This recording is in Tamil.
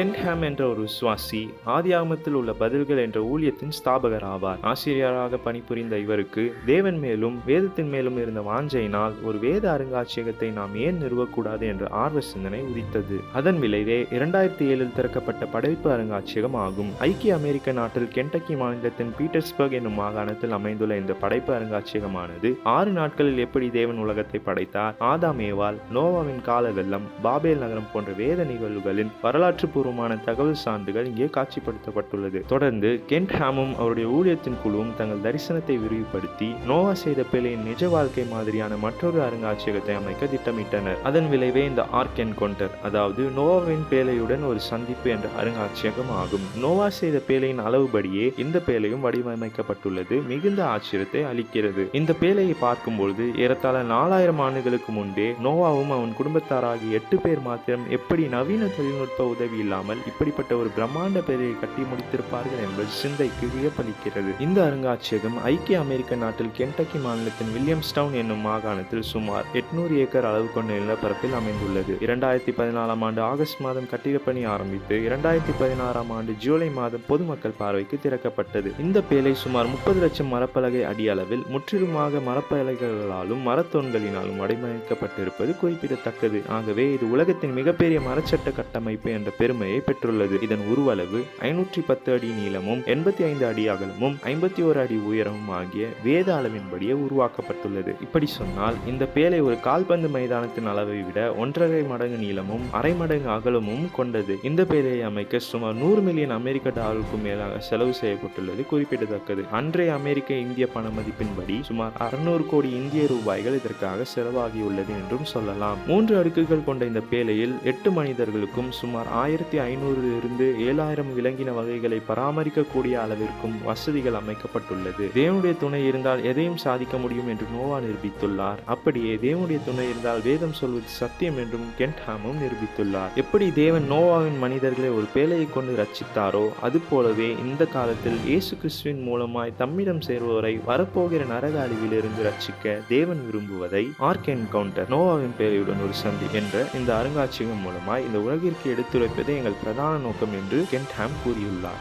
கென்ஹாம் என்ற ஒரு விசுவாசி ஆதியாகமத்தில் உள்ள பதில்கள் என்ற ஊழியத்தின் ஸ்தாபகர் ஆவார் ஆசிரியராக பணிபுரிந்த இவருக்கு தேவன் மேலும் வேதத்தின் மேலும் இருந்த வாஞ்சையினால் ஒரு வேத அருங்காட்சியகத்தை நாம் ஏன் நிறுவக்கூடாது என்ற ஆர்வ சிந்தனை உதித்தது. அதன் விளைவே இரண்டாயிரத்தி ஏழில் திறக்கப்பட்ட படைப்பு அருங்காட்சியகம் ஆகும். ஐக்கிய அமெரிக்க நாட்டில் கென்டக்கி மாநிலத்தின் பீட்டர்ஸ்பர்க் என்னும் மாகாணத்தில் அமைந்துள்ள இந்த படைப்பு அருங்காட்சியகமானது ஆறு நாட்களில் எப்படி தேவன் உலகத்தை படைத்தார்? ஆதாம் ஏவாள் நோவாவின் கால வெள்ளம் பாபேல் நகரம் போன்ற வேத நிகழ்வுகளின் வரலாற்று பூர்வமான தகவல் சான்றுகள் இங்கே காட்சிப்படுத்தப்பட்டுள்ளது. தொடர்ந்து கென்ட் ஹாமும் அவருடைய ஊழியத்தின் குழுவும் தங்கள் தரிசனத்தை விரிவுபடுத்தி நோவா செய்த பிள்ளையின் நிஜ வாழ்க்கை மாதிரியான மற்றொரு அருங்காட்சியகத்தை அமைக்க திட்டமிட்டனர். அதன் விளைவே இந்த ஆர்க் என்கவுண்டர் அதாவது நோவாவின் பேழையுடன் ஒரு சந்திப்பு என்ற அருங்காட்சியகம் ஆகும். நோவா செய்த பேழையின் அளவுபடியே இந்த பேழையும் வடிவமைக்கப்பட்டுள்ளது மிகுந்த ஆச்சரியத்தை அளிக்கிறது. இந்த பேழையை பார்க்கும்பொழுது ஏறத்தாழ நாலாயிரம் ஆண்டுகளுக்கு முன்பே நோவாவும் அவன் குடும்பத்தாராகிய எட்டு பேர் மாத்திரம் எப்படி நவீன தொழில்நுட்ப உதவி இல்லாமல் இப்படிப்பட்ட ஒரு பிரம்மாண்ட பெயரை கட்டி முடித்திருப்பார்கள் என்பது சிந்தைக்கு வியப்பளிக்கிறது. இந்த அருங்காட்சியகம் ஐக்கிய அமெரிக்க நாட்டில் கென்டக்கி மாநிலத்தின் வில்லியம்ஸ்டவுன் என்னும் மாகாணத்தில் சுமார் எட்நூறு ஏக்கர் அளவு கொண்ட நிலப்பரப்பில் அமைந்துள்ளது. இரண்டாயிரத்தி பதினாலாம் ஆண்டு ஆகஸ்ட் மாதம் கட்டிடப்பணி ஆரம்பித்து இரண்டாயிரத்தி பதினாறாம் ஆண்டு ஜூலை மாதம் பொதுமக்கள் பார்வைக்கு திறக்கப்பட்டது. இந்த பேலை சுமார் முப்பது லட்சம் மரப்பலகை அடி அளவில் முற்றிலுமாக மரப்பலகைகளாலும் மரத்தோன்களினாலும் வடிவமைக்கப்பட்டிருப்பது குறிப்பிடத்தக்கது. ஆகவே இது உலகத்தின் மிகப்பெரிய மரச்சட்ட கட்டமைப்பு என்ற தன்மையை பெற்றுள்ளது. இதன் உருவளவு ஐநூற்றி பத்து அடி நீளமும் எண்பத்தி ஐந்து அடி அகலமும் ஐம்பத்தி ஒரு அடி உயரமும் ஆகிய வேத அளவின்படியே உருவாக்கப்பட்டுள்ளது. இப்படி சொன்னால் இந்த பேழை ஒரு கால்பந்து மைதானத்தின் அளவை விட ஒன்றரை மடங்கு நீளமும் அரை மடங்கு அகலமும் கொண்டது. இந்த பேலையை அமைக்க சுமார் நூறு மில்லியன் அமெரிக்க டாலருக்கும் மேலாக செலவு செய்யப்பட்டுள்ளது குறிப்பிடத்தக்கது. அன்றைய அமெரிக்க இந்திய பண மதிப்பின்படி சுமார் அறுநூறு கோடி இந்திய ரூபாய்கள் இதற்காக செலவாகியுள்ளது என்றும் சொல்லலாம். மூன்று அடுக்குகள் கொண்ட இந்த பேலையில் எட்டு மனிதர்களுக்கும் சுமார் ஆயிரத்தி ஐநூறிலிருந்து ஏழாயிரம் விலங்கின வகைகளை பராமரிக்கக்கூடிய அளவிற்கும் வசதிகள் அமைக்கப்பட்டுள்ளது. தேவனுடைய துணை இருந்தால் எதையும் சாதிக்க முடியும் என்று நோவா நிரூபித்துள்ளார். அப்படியே தேவனுடைய துணை இருந்தால் வேதம் சொல்வது சத்தியம் என்றும் கென்ட்ஹாமும் நிரூபித்துள்ளார். எப்படி தேவன் நோவாவின் மனிதர்களை ஒரு பேழையை கொண்டு ரச்சித்தாரோ அதுபோலவே இந்த காலத்தில் இயேசு கிறிஸ்துவின் மூலமாய் தம்மிடம் சேர்வோரை வரப்போகிற நரக அழிவிலிருந்து ரட்சிக்க தேவன் விரும்புவதை ஆர்க் என்கவுண்டர் நோவாவின் பேழையுடன் ஒரு சந்தி என்ற இந்த அருங்காட்சியகம் மூலமாய் இந்த உலகிற்கு எடுத்துரைப்பதே எங்கள் பிரதான நோக்கம் என்று கென்ட்ஹாம் கூறியுள்ளார்.